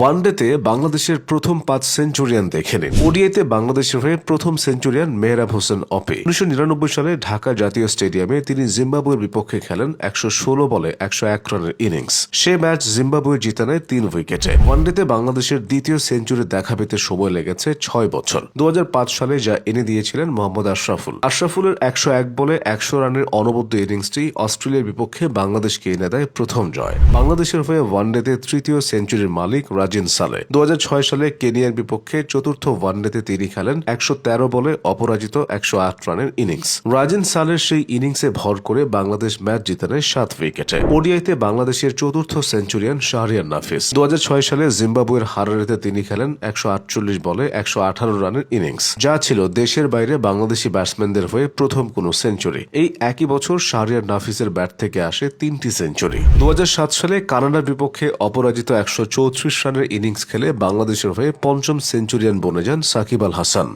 ওয়ানডেতে বাংলাদেশের প্রথম পাঁচ সেঞ্চুরিয়ান দেখে নিন। ওডিআইতে বাংলাদেশের হয়ে প্রথম সেঞ্চুরিয়ান মেহরাব হোসেন অপে। উনিশশো নিরানব্বই সালে ঢাকা জাতীয় স্টেডিয়ামে তিনি জিম্বাবুয়ের বিপক্ষে খেলেন একশো ষোলো বলে একশো এক রানের ইনিংস। সে ম্যাচ জিম্বাবুয়ে জিতে নেয় তিন উইকেটে। ওয়ানডেতে বাংলাদেশের দ্বিতীয় সেঞ্চুরি দেখা পেতে সময় লেগেছে ছয় বছর। দু হাজার পাঁচ সালে যা এনে দিয়েছিলেন মোহাম্মদ আশরাফুল। আশরাফুলের একশো এক বলে একশো রানের অনবদ্য ইনিংসটি অস্ট্রেলিয়ার বিপক্ষে বাংলাদেশকে এনে দেয় প্রথম জয়। বাংলাদেশের হয়ে ওয়ানডেতে তৃতীয় সেঞ্চুরির মালিক রাজিন সালে। দু সালে কেনিয়ার বিপক্ষে চতুর্থ ওয়ানডেতে তিনি খেলেন একশো তেরো বলে অপরাজিত একশো আট রানের ইনিংস। রাজিন সালের সেই ইনিংসে ভর করে বাংলাদেশ ম্যাচ জিতে নেয় সাত উইকেটে। ওডিআইতে বাংলাদেশের চতুর্থ সেঞ্চুরিয়ান শাহরিয়ার নাফিস। দু সালে জিম্বাবুয়ের হারারেতে তিনি খেলেন একশো আটচল্লিশ বলে একশো আঠারো রানের ইনিংস। যা ছিল দেশের বাইরে বাংলাদেশি ব্যাটসম্যানদের হয়ে প্রথম কোনো সেঞ্চুরি। এই একই বছর শাহরিয়ার নাফিসের ব্যাট থেকে আসে তিনটি সেঞ্চুরি। দু হাজার সাত সালে কানাডার বিপক্ষে অপরাজিত একশো চৌত্রিশ রানের ইনিংস খেলে বাংলাদেশের হয়ে পঞ্চম সেঞ্চুরিয়ান বনে যান সাকিব আল হাসান।